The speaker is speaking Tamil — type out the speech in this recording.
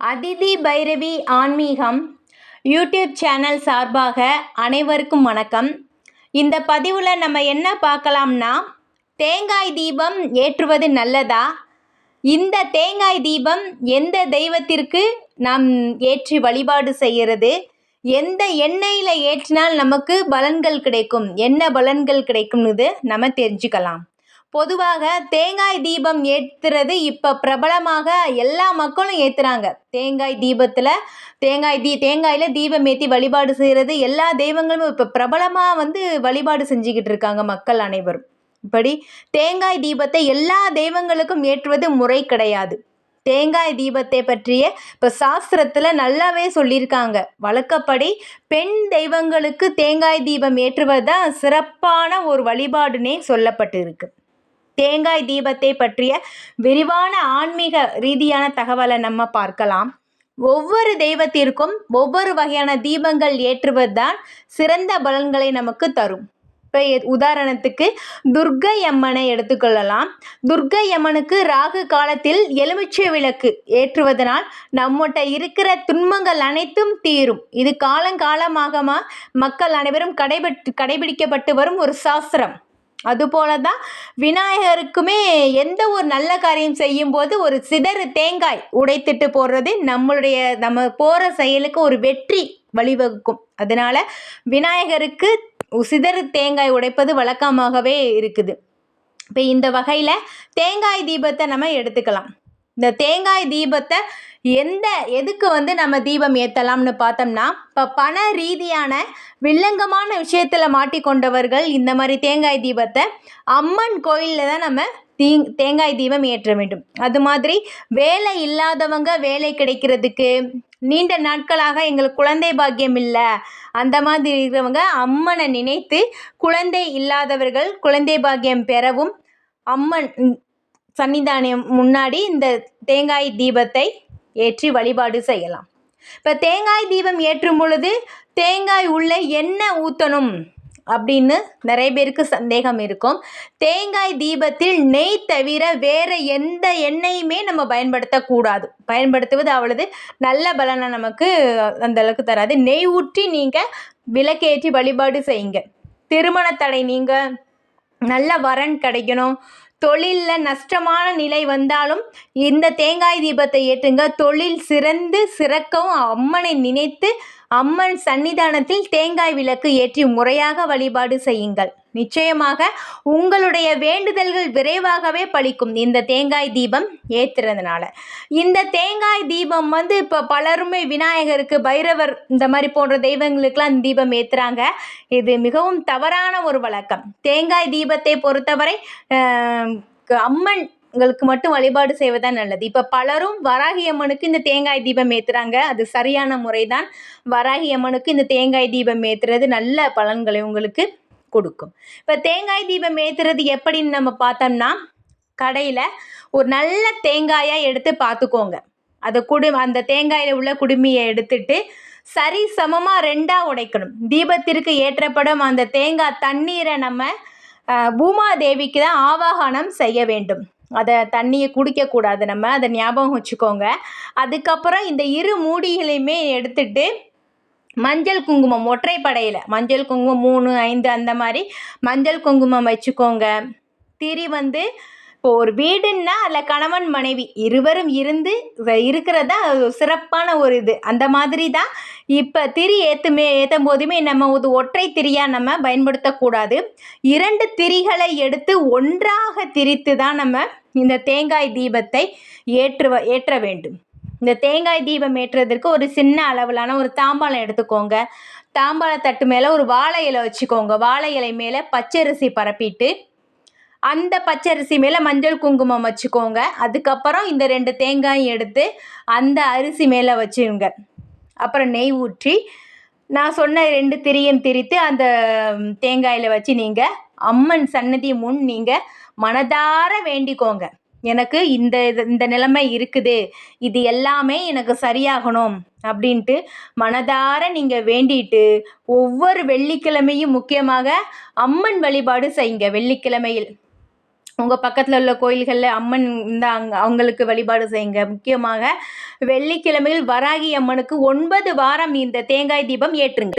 அதிதி பைரவி ஆன்மீகம் யூடியூப் சேனல் சார்பாக அனைவருக்கும் வணக்கம். இந்த பதிவில் நம்ம என்ன பார்க்கலாம்னா தேங்காய் தீபம் ஏற்றுவது நல்லதா? இந்த தேங்காய் தீபம் எந்த தெய்வத்திற்கு நாம் ஏற்றி வழிபாடு செய்கிறது? எந்த எண்ணெயில் ஏற்றினால் நமக்கு பலன்கள் கிடைக்கும்? என்ன பலன்கள் கிடைக்கும்னு நம்ம தெரிஞ்சுக்கலாம். பொதுவாக தேங்காய் தீபம் ஏற்றுறது இப்போ பிரபலமாக எல்லா மக்களும் ஏற்றுறாங்க தேங்காய் தீபத்தில் தேங்காய் தீ தேங்காயில் தீபம் ஏற்றி வழிபாடு செய்கிறது எல்லா தெய்வங்களும் இப்போ பிரபலமாக வந்து வழிபாடு செஞ்சுக்கிட்டு இருக்காங்க மக்கள் அனைவரும். இப்படி தேங்காய் தீபத்தை எல்லா தெய்வங்களுக்கும் ஏற்றுவது முறை கிடையாது. தேங்காய் தீபத்தை பற்றிய இப்போ சாஸ்திரத்தில் நல்லாவே சொல்லியிருக்காங்க. வழக்கப்படி பெண் தெய்வங்களுக்கு தேங்காய் தீபம் ஏற்றுவது தான் சிறப்பான ஒரு வழிபாடுனே சொல்லப்பட்டிருக்கு. தேங்காய் தீபத்தை பற்றிய விரிவான ஆன்மீக ரீதியான தகவலை நம்ம பார்க்கலாம். ஒவ்வொரு தெய்வத்திற்கும் ஒவ்வொரு வகையான தீபங்கள் ஏற்றுவது தான் சிறந்த பலன்களை நமக்கு தரும். இப்போ உதாரணத்துக்கு துர்கை அம்மனை எடுத்துக்கொள்ளலாம். துர்கை அம்மனுக்கு ராகு காலத்தில் எலுமிச்சை விளக்கு ஏற்றுவதனால் நம்மகிட்ட இருக்கிற துன்பங்கள் அனைத்தும் தீரும். இது காலங்காலமாக மக்கள் அனைவரும் கடைபெற்று கடைபிடிக்கப்பட்டு வரும் ஒரு சாஸ்திரம். அதுபோல தான் விநாயகருக்குமே எந்த ஒரு நல்ல காரியம் செய்யும்போது ஒரு சிதறு தேங்காய் உடைத்துட்டு போடுறது நம்மளுடைய நம்ம போகிற செயலுக்கு ஒரு வெற்றி வழிவகுக்கும். அதனால் விநாயகருக்கு சிதறு தேங்காய் உடைப்பது வழக்கமாகவே இருக்குது. இப்போ இந்த வகையில் தேங்காய் தீபத்தை நம்ம எடுத்துக்கலாம். இந்த தேங்காய் தீபத்தை எந்த எதுக்கு வந்து நம்ம தீபம் ஏற்றலாம்னு பார்த்தோம்னா இப்போ பண ரீதியான வில்லங்கமான விஷயத்தில் மாட்டிக்கொண்டவர்கள் இந்த மாதிரி தேங்காய் தீபத்தை அம்மன் கோயிலில் தான் நம்ம தீ தேங்காய் தீபம் ஏற்ற வேண்டும். அது மாதிரி வேலை இல்லாதவங்க வேலை கிடைக்கிறதுக்கு நீண்ட நாட்களாக எங்களுக்கு குழந்தை பாக்கியம் இல்லை. அந்த மாதிரி இருக்கிறவங்க அம்மனை நினைத்து குழந்தை இல்லாதவர்கள் குழந்தை பாக்கியம் பெறவும் அம்மன் சன்னிதானம் முன்னாடி இந்த தேங்காய் தீபத்தை ஏற்றி வழிபாடு செய்யலாம். இப்போ தேங்காய் தீபம் ஏற்றும் பொழுது தேங்காய் உள்ள எண்ணெய் ஊற்றணும் அப்படின்னு நிறைய பேருக்கு சந்தேகம் இருக்கும். தேங்காய் தீபத்தில் நெய் தவிர வேறு எந்த எண்ணெயுமே நம்ம பயன்படுத்தக்கூடாது. பயன்படுத்துவது அவ்வளவு நல்ல பலனை நமக்கு அந்த அளவுக்கு தராது. நெய் ஊற்றி நீங்கள் விளக்கேற்றி வழிபாடு செய்யுங்க. திருமண தடை நீங்கள் நல்ல வரன் கிடைக்கணும். தொழிலில் நஷ்டமான நிலை வந்தாலும் இந்த தேங்காய் தீபத்தை ஏற்றுங்க. தொழில் சிறந்து சிறக்கவும் அம்மனை நினைத்து அம்மன் சன்னிதானத்தில் தேங்காய் விளக்கு ஏற்றி முறையாக வழிபாடு செய்யுங்கள். நிச்சயமாக உங்களுடைய வேண்டுதல்கள் விரைவாகவே பழிக்கும். இந்த தேங்காய் தீபம் ஏற்றுறதுனால இந்த தேங்காய் தீபம் வந்து இப்போ பலருமே விநாயகருக்கு பைரவர் இந்த மாதிரி போன்ற தெய்வங்களுக்கெல்லாம் தீபம் ஏற்றுறாங்க இது மிகவும் தவறான ஒரு வழக்கம். தேங்காய் தீபத்தை பொறுத்தவரை அம்மன் உங்களுக்கு மட்டும் வழிபாடு செய்வதுதான் நல்லது. இப்போ பலரும் வராகி அம்மனுக்கு இந்த தேங்காய் தீபம் ஏற்றுறாங்க அது சரியான முறை தான் வராகி அம்மனுக்கு இந்த தேங்காய் தீபம் ஏற்றுறது நல்ல பலன்களை உங்களுக்கு கொடுக்கும். இப்போ தேங்காய் தீபம் ஏற்றுறது எப்படின்னு நம்ம பார்த்தோம்னா கடையில் ஒரு நல்ல தேங்காயாக எடுத்து பார்த்துக்கோங்க. அதை குடு அந்த தேங்காயில் உள்ள குடுமியை எடுத்துட்டு சரி சமமாக ரெண்டாக உடைக்கணும். தீபத்திற்கு ஏற்றப்படும் அந்த தேங்காய் தண்ணீரை நம்ம பூமாதேவிக்கு தான் ஆவாகனம் செய்ய வேண்டும். அதை தண்ணியை குடிக்கக்கூடாது நம்ம அதை ஞாபகம் வச்சுக்கோங்க. அதுக்கப்புறம் இந்த இரு மூடிகளையுமே எடுத்துட்டு மஞ்சள் குங்குமம் ஒற்றைப்படையில் மஞ்சள் குங்குமம் மூணு ஐந்து அந்த மாதிரி மஞ்சள் குங்குமம் வச்சுக்கோங்க. திரி வந்து இப்போ ஒரு வீடுன்னா அதில் கணவன் மனைவி இருவரும் இருந்து இருக்கிறதா சிறப்பான ஒரு இது. அந்த மாதிரி தான் இப்போ திரி ஏற்றுமே ஏற்றும் போதுமே நம்ம ஒரு ஒற்றை திரியாக நம்ம பயன்படுத்தக்கூடாது இரண்டு திரிகளை எடுத்து ஒன்றாக திரித்து தான் நம்ம இந்த தேங்காய் தீபத்தை ஏற்றுவ ஏற்ற வேண்டும். இந்த தேங்காய் தீபம் ஏற்றுறதுக்கு ஒரு சின்ன அளவிலான ஒரு தாம்பாளம் எடுத்துக்கோங்க. தாம்பாள தட்டு மேலே ஒரு வாழை இலை வச்சுக்கோங்க. வாழை இலை மேலே பச்சரிசி பரப்பிட்டு அந்த பச்சரிசி மேலே மஞ்சள் குங்குமம் வச்சுக்கோங்க. அதுக்கப்புறம் இந்த ரெண்டு தேங்காயும் எடுத்து அந்த அரிசி மேலே வச்சுருங்க அப்புறம் நெய் ஊற்றி நான் சொன்ன ரெண்டு திரியும் திரித்து அந்த தேங்காயில் வச்சு நீங்கள் அம்மன் சன்னதி முன் நீங்கள் மனதார வேண்டிக்கோங்க. எனக்கு இந்த இது இந்த நிலைமை இருக்குது. இது எல்லாமே எனக்கு சரியாகணும் அப்படின்ட்டு மனதார நீங்கள் வேண்டிட்டு ஒவ்வொரு வெள்ளிக்கிழமையும் முக்கியமாக அம்மன் வழிபாடு செய்யுங்க. வெள்ளிக்கிழமையில் உங்கள் பக்கத்தில் உள்ள கோயில்களில் அம்மன் இந்த அங் அவங்களுக்கு வழிபாடு செய்யுங்க. முக்கியமாக வெள்ளிக்கிழமையில் வராகி அம்மனுக்கு ஒன்பது வாரம் இந்த தேங்காய் தீபம் ஏற்றுங்க.